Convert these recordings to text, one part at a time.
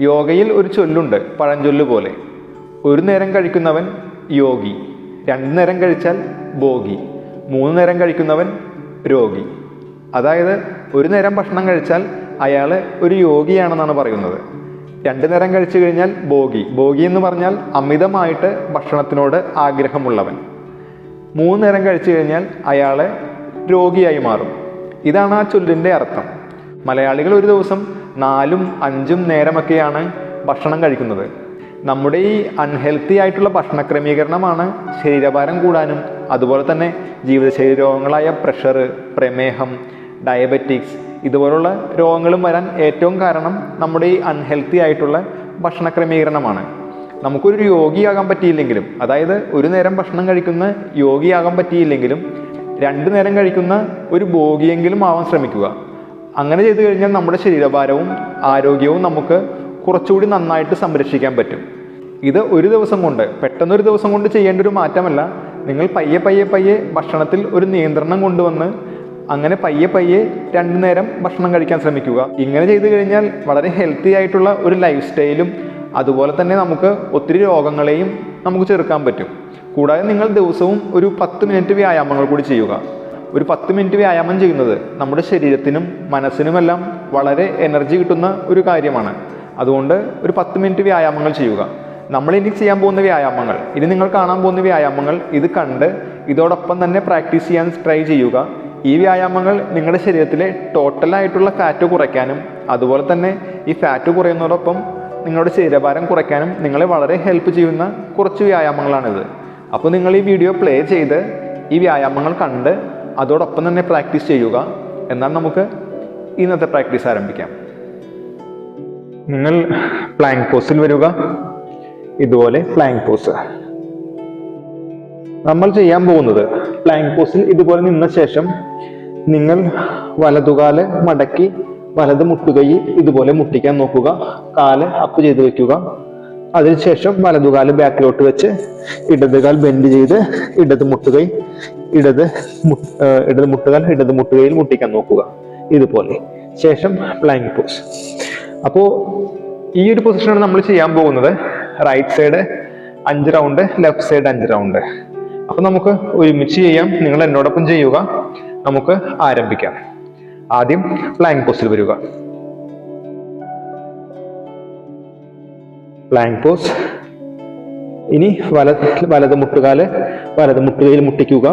യോഗയിൽ ഒരു ചൊല്ലുണ്ട് പഴഞ്ചൊല്ല് പോലെ. ഒരു നേരം കഴിക്കുന്നവൻ യോഗി രണ്ടു നേരം കഴിച്ചാൽ ഭോഗി മൂന്ന് നേരം കഴിക്കുന്നവൻ രോഗി. അതായത് ഒരു നേരം ഭക്ഷണം കഴിച്ചാൽ അയാൾ ഒരു യോഗിയാണെന്നാണ് പറയുന്നത്. രണ്ടു നേരം കഴിച്ചു കഴിഞ്ഞാൽ ഭോഗി ഭോഗി എന്ന് പറഞ്ഞാൽ അമിതമായിട്ട് ഭക്ഷണത്തിനോട് ആഗ്രഹമുള്ളവൻ. മൂന്ന് നേരം കഴിച്ചു കഴിഞ്ഞാൽ അയാൾ രോഗിയായി മാറും. ഇതാണ് ആ ചൊല്ലിന്റെ അർത്ഥം. മലയാളികൾ ഒരു ദിവസം നാലും അഞ്ചും നേരമൊക്കെയാണ് ഭക്ഷണം കഴിക്കുന്നത്. നമ്മുടെ ഈ അൺഹെൽത്തി ആയിട്ടുള്ള ഭക്ഷണ ക്രമീകരണമാണ് ശരീരഭാരം കൂടാനും അതുപോലെ തന്നെ ജീവിതശൈലി രോഗങ്ങളായ പ്രഷർ പ്രമേഹം ഡയബറ്റിക്സ് ഇതുപോലുള്ള രോഗങ്ങളും വരാൻ ഏറ്റവും കാരണം നമ്മുടെ ഈ അൺഹെൽത്തി ആയിട്ടുള്ള ഭക്ഷണ ക്രമീകരണമാണ് നമുക്കൊരു യോഗിയാകാൻ പറ്റിയില്ലെങ്കിലും അതായത് ഒരു നേരം ഭക്ഷണം കഴിക്കുന്ന യോഗിയാകാൻ പറ്റിയില്ലെങ്കിലും രണ്ടു നേരം കഴിക്കുന്ന ഒരു ഭോഗിയെങ്കിലും ആവാൻ ശ്രമിക്കുക. അങ്ങനെ ചെയ്തു കഴിഞ്ഞാൽ നമ്മുടെ ശരീരഭാരവും ആരോഗ്യവും നമുക്ക് കുറച്ചുകൂടി നന്നായിട്ട് സംരക്ഷിക്കാൻ പറ്റും. ഇത് ഒരു ദിവസം കൊണ്ട് പെട്ടെന്നൊരു ദിവസം കൊണ്ട് ചെയ്യേണ്ട ഒരു മാറ്റമല്ല. നിങ്ങൾ പയ്യെ പയ്യെ പയ്യെ ഭക്ഷണത്തിൽ ഒരു നിയന്ത്രണം കൊണ്ടുവന്ന് അങ്ങനെ പയ്യെ പയ്യെ രണ്ടു നേരം ഭക്ഷണം കഴിക്കാൻ ശ്രമിക്കുക. ഇങ്ങനെ ചെയ്തു കഴിഞ്ഞാൽ വളരെ ഹെൽത്തി ആയിട്ടുള്ള ഒരു ലൈഫ് സ്റ്റൈലും അതുപോലെ തന്നെ നമുക്ക് ഒത്തിരി രോഗങ്ങളെയും നമുക്ക് ചെറുക്കാൻ പറ്റും. കൂടാതെ നിങ്ങൾ ദിവസവും ഒരു പത്ത് മിനിറ്റ് വ്യായാമങ്ങൾ കൂടി ചെയ്യുക. ഒരു പത്ത് മിനിറ്റ് വ്യായാമം ചെയ്യുന്നത് നമ്മുടെ ശരീരത്തിനും മനസ്സിനുമെല്ലാം വളരെ എനർജി കിട്ടുന്ന ഒരു കാര്യമാണ്. അതുകൊണ്ട് ഒരു പത്ത് മിനിറ്റ് വ്യായാമങ്ങൾ ചെയ്യുക. നമ്മൾ ഇനി ചെയ്യാൻ പോകുന്ന വ്യായാമങ്ങൾ ഇനി നിങ്ങൾ കാണാൻ പോകുന്ന വ്യായാമങ്ങൾ ഇത് കണ്ട് ഇതോടൊപ്പം തന്നെ പ്രാക്ടീസ് ചെയ്യാൻ ട്രൈ ചെയ്യുക. ഈ വ്യായാമങ്ങൾ നിങ്ങളുടെ ശരീരത്തിലെ ടോട്ടലായിട്ടുള്ള ഫാറ്റ് കുറയ്ക്കാനും അതുപോലെ തന്നെ ഈ ഫാറ്റ് കുറയുന്നതോടൊപ്പം നിങ്ങളുടെ ശരീരഭാരം കുറയ്ക്കാനും നിങ്ങളെ വളരെ ഹെൽപ്പ് ചെയ്യുന്ന കുറച്ച് വ്യായാമങ്ങളാണിത്. അപ്പോൾ നിങ്ങൾ ഈ വീഡിയോ പ്ലേ ചെയ്ത് ഈ വ്യായാമങ്ങൾ കണ്ട് അതോടൊപ്പം തന്നെ പ്രാക്ടീസ് ചെയ്യുക എന്നാൽ നമുക്ക് ഇന്നത്തെ പ്രാക്ടീസ് ആരംഭിക്കാം. നിങ്ങൾ പ്ലാങ്ക് പോസിൽ വരിക. ഇതുപോലെ പ്ലാങ്ക് പോസ് നമ്മൾ ചെയ്യാൻ പോകുന്നത് പ്ലാങ്ക് പോസിൽ ഇതുപോലെ നിന്ന ശേഷം നിങ്ങൾ വലതുകാൽ മടക്കി വലത് മുട്ടുകൈ ഇതുപോലെ മുട്ടിക്കാൻ നോക്കുക. കാൽ അപ്പ് ചെയ്ത് വെക്കുക. അതിനുശേഷം വലതുകാൽ ബാക്കിലോട്ട് വെച്ച് ഇടതുകാൽ ബെൻഡ് ചെയ്ത് ഇടത് മുട്ടുകൈ ഇടത് ഇടത് മുട്ടുകാൽ ഇടത് മുട്ടുകൈയിൽ മുട്ടിക്കാൻ നോക്കുക. ഇതുപോലെ. ശേഷം പ്ലാങ്ക് പോസ് അപ്പോൾ ഈ ഒരു പൊസിഷനാണ് നമ്മൾ ചെയ്യാൻ പോകുന്നത്. റൈറ്റ് സൈഡ് അഞ്ച് റൗണ്ട് ലെഫ്റ്റ് സൈഡ് അഞ്ച് റൗണ്ട് അപ്പൊ നമുക്ക് ഒരുമിച്ച് ചെയ്യാം. നിങ്ങൾ എന്നോടൊപ്പം ചെയ്യുക. നമുക്ക് ആരംഭിക്കാം. ആദ്യം പ്ലാങ്ക് പോസ്റ്റിൽ വരിക. പ്ലാങ്ക് പോസ് ഇനി വല വലത് മുട്ടുകാൽ വലത് മുട്ടുകയിൽ മുട്ടിക്കുക.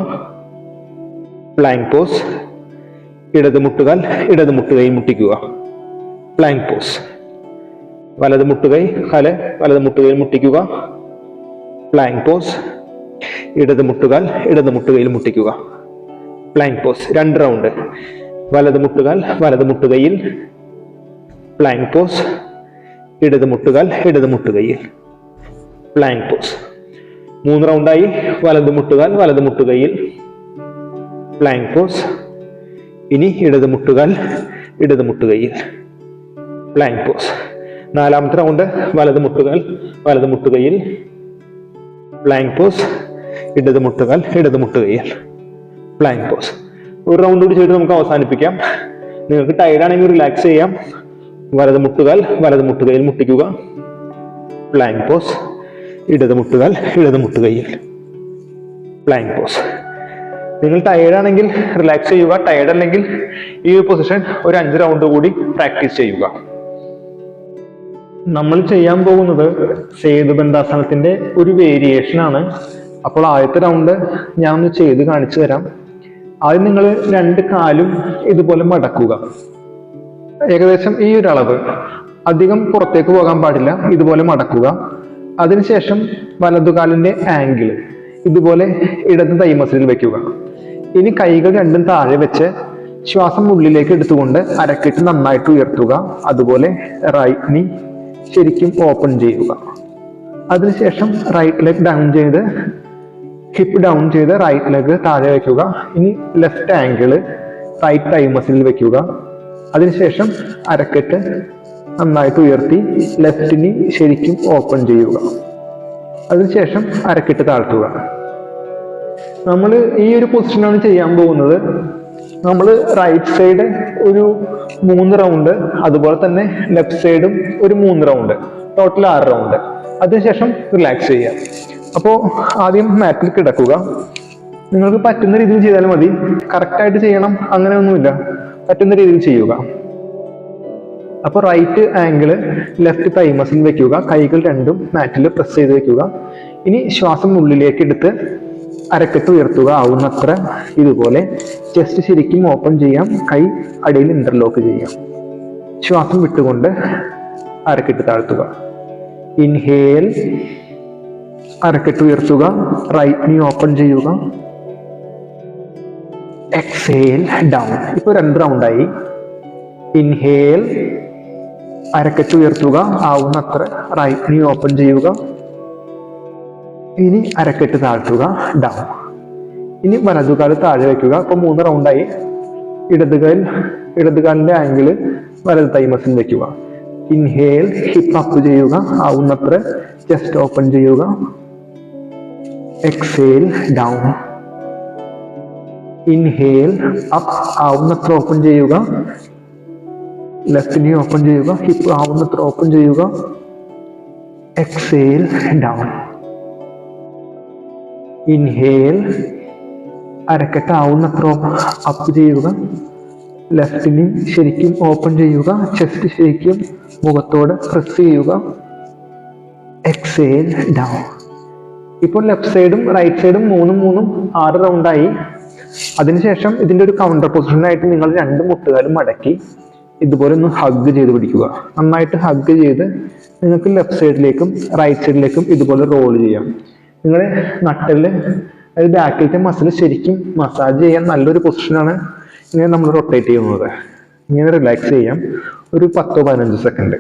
പ്ലാങ്ക് പോസ് ഇടത് മുട്ടുകാൽ ഇടത് മുട്ടുകയിൽ മുട്ടിക്കുക. പ്ലാങ്ക് പോസ് വലത് മുട്ടുകൈ കാൽ വലത് മുട്ടുകയിൽ മുട്ടിക്കുക. പ്ലാങ്ക് പോസ് ഇടത് മുട്ടുകാൽ ഇടത് മുട്ടുകയിൽ മുട്ടിക്കുക. പ്ലാങ്ക് പോസ് രണ്ട് റൗണ്ട് വലത് മുട്ടുകാൽ വലത് മുട്ടുകയിൽ. പ്ലാങ്ക് പോസ് ഇടത് മുട്ടുകാൽ ഇടത് മുട്ടുകയിൽ. പ്ലാങ്ക് പോസ് മൂന്ന് റൗണ്ടായി വലത് മുട്ടുകാൽ വലത് മുട്ടുകയിൽ. പ്ലാങ്ക് പോസ് ഇനി ഇടത് മുട്ടുകാൽ ഇടത് മുട്ടുകയിൽ. പ്ലാങ്ക് പോസ് നാലാമത്തെ റൗണ്ട് വലത് മുട്ടുകാൽ വലത് മുട്ടുകയിൽ. പ്ലാങ്ക് പോസ് ഇടത് മുട്ടുകാൽ ഇടത് മുട്ടുകയിൽ. പ്ലാങ്ക് പോസ് ഒരു റൗണ്ട് കൂടി ചെയ്ത് നമുക്ക് അവസാനിപ്പിക്കാം. നിങ്ങൾക്ക് ടയർഡ് ആണെങ്കിൽ റിലാക്സ് ചെയ്യാം. വലത് മുട്ടുകാൽ വലത് മുട്ടുകയിൽ മുട്ടിക്കുക. പ്ലാങ്ക് പോസ് ഇടത് മുട്ടുകാൽ ഇടത് മുട്ടുകയിൽ. പ്ലാങ്ക് പോസ് നിങ്ങൾ ടയേർഡ് ആണെങ്കിൽ റിലാക്സ് ചെയ്യുക. ടയേർഡ് അല്ലെങ്കിൽ ഈ പൊസിഷൻ ഒരു അഞ്ച് റൗണ്ട് കൂടി പ്രാക്ടീസ് ചെയ്യുക. നമ്മൾ ചെയ്യാൻ പോകുന്നത് സേതു ബന്ധാസനത്തിന്റെ ഒരു വേരിയേഷൻ ആണ്. അപ്പോൾ ആദ്യത്തെ റൗണ്ട് ഞാൻ ഒന്ന് ചെയ്ത് കാണിച്ചു തരാം. ആദ്യം നിങ്ങൾ രണ്ട് കാലും ഇതുപോലെ മടക്കുക. ഏകദേശം ഈ ഒരു അളവ്. അധികം പുറത്തേക്ക് പോകാൻ പാടില്ല. ഇതുപോലെ മടക്കുക. അതിനുശേഷം വലതുകാലിന്റെ ആംഗിൾ ഇതുപോലെ ഇടത് തൈമസിൽ വെക്കുക. ഇനി കൈകൾ രണ്ടും താഴെ വെച്ച് ശ്വാസം ഉള്ളിലേക്ക് എടുത്തുകൊണ്ട് അരക്കെട്ട് നന്നായിട്ട് ഉയർത്തുക. അതുപോലെ റൈറ്റ് നീ ശരിക്കും ഓപ്പൺ ചെയ്യുക. അതിനുശേഷം റൈറ്റ് ലെഗ് ഡൗൺ ചെയ്ത് ഹിപ്പ് ഡൗൺ ചെയ്ത് റൈറ്റ് ലെഗ് താഴെ വയ്ക്കുക ഇനി left angle right thigh muscle വെക്കുക. അതിനുശേഷം അരക്കെട്ട് നന്നായിട്ട് ഉയർത്തി ലെഫ്റ്റിന് ശരിക്കും ഓപ്പൺ ചെയ്യുക. അതിനുശേഷം അരക്കെട്ട് താഴ്ത്തുക. നമ്മൾ ഈ ഒരു പൊസിഷനാണ് ചെയ്യാൻ പോകുന്നത്. നമ്മൾ റൈറ്റ് സൈഡ് ഒരു മൂന്ന് റൗണ്ട് അതുപോലെ തന്നെ ലെഫ്റ്റ് സൈഡും ഒരു മൂന്ന് റൗണ്ട് ടോട്ടൽ ആറ് റൗണ്ട് അതിനുശേഷം റിലാക്സ് ചെയ്യുക. അപ്പോൾ ആദ്യം മാറ്റിൽ കിടക്കുക. നിങ്ങൾക്ക് പറ്റുന്ന രീതിയിൽ ചെയ്താൽ മതി. കറക്റ്റായിട്ട് ചെയ്യണം അങ്ങനെയൊന്നുമില്ല. പറ്റുന്ന രീതിയിൽ ചെയ്യുക. അപ്പോൾ right angle left thigh muscle വെക്കുക. കൈകൾ രണ്ടും മാറ്റിൽ പ്രസ് ചെയ്ത് വെക്കുക. ഇനി ശ്വാസം ഉള്ളിലേക്ക് എടുത്ത് അരക്കെട്ട് ഉയർത്തുക. ആവുന്നത്ര ഇതുപോലെ ചെസ്റ്റ് ശരിക്കും ഓപ്പൺ ചെയ്യാം. കൈ അടിയിൽ ഇന്റർലോക്ക് ചെയ്യാം. ശ്വാസം വിട്ടുകൊണ്ട് അരക്കെട്ട് താഴ്ത്തുക. ഇൻഹേൽ അരക്കെട്ട് ഉയർത്തുക. റൈറ്റ് നീ ഓപ്പൺ ചെയ്യുക. എക്സേൽ ഡൗൺ ഇപ്പോൾ രണ്ട് റൗണ്ടായി ഇൻഹേൽ അരക്കച്ച് ഉയർത്തുക. ആവുന്നത്ര റൈറ്റ് നീ ഓപ്പൺ ചെയ്യുക. ഇനി അരക്കെട്ട് താഴ്ത്തുക ഡൗൺ ഇനി വലതുകാൽ താഴെ വെക്കുക. അപ്പൊ മൂന്ന് റൗണ്ടായി ഇടതുകാൽ ഇടതുകാലിന്റെ ആംഗിൾ വലത് തൈമസിൽ വയ്ക്കുക ഇൻഹേൽ ഹിപ്പ് അപ്പ് ചെയ്യുക. ആവുന്നത്ര ചെസ്റ്റ് ഓപ്പൺ ചെയ്യുക. എക്സേൽ ഡൗൺ ഇൻഹേൽ അപ്പ് ആവുന്നത്ര ഓപ്പൺ ചെയ്യുക. ലെഫ്റ്റ് നീ ഓപ്പൺ ചെയ്യുക. ഹിപ്പ് ആവുന്നത്ര ഓപ്പൺ ചെയ്യുക. എക്സേൽ ഡൗൺ ഇൻഹേൽ അരക്കെട്ട് ആവുന്നത്ര അപ്പ് ചെയ്യുക. ലെഫ്റ്റ് നീ ശരിക്കും ഓപ്പൺ ചെയ്യുക. ചെസ്റ്റ് ശരിക്കും മുഖത്തോട് പ്രസ് ചെയ്യുക. എക്സേൽ ഡൗൺ ഇപ്പോൾ ലെഫ്റ്റ് സൈഡും റൈറ്റ് സൈഡും മൂന്നും മൂന്നും ആറ് റൗണ്ടായി അതിനുശേഷം ഇതിന്റെ ഒരു കൗണ്ടർ പൊസിഷനായിട്ട് നിങ്ങൾ രണ്ട് മുട്ടുകാലും മടക്കി ഇതുപോലെ ഒന്ന് ഹഗ് ചെയ്ത് പിടിക്കുക. നന്നായിട്ട് ഹഗ് ചെയ്ത് നിങ്ങൾക്ക് ലെഫ്റ്റ് സൈഡിലേക്കും റൈറ്റ് സൈഡിലേക്കും ഇതുപോലെ റോൾ ചെയ്യാം. നിങ്ങളുടെ നട്ടൽ അതായത് ബാക്കിലത്തെ മസിൽ ശരിക്കും മസാജ് ചെയ്യാൻ നല്ലൊരു പൊസിഷനാണ് ഇങ്ങനെ നമ്മൾ റൊട്ടേറ്റ് ചെയ്യുന്നത്. ഇങ്ങനെ റിലാക്സ് ചെയ്യാം. ഒരു പത്തോ പതിനഞ്ചോ സെക്കൻഡ്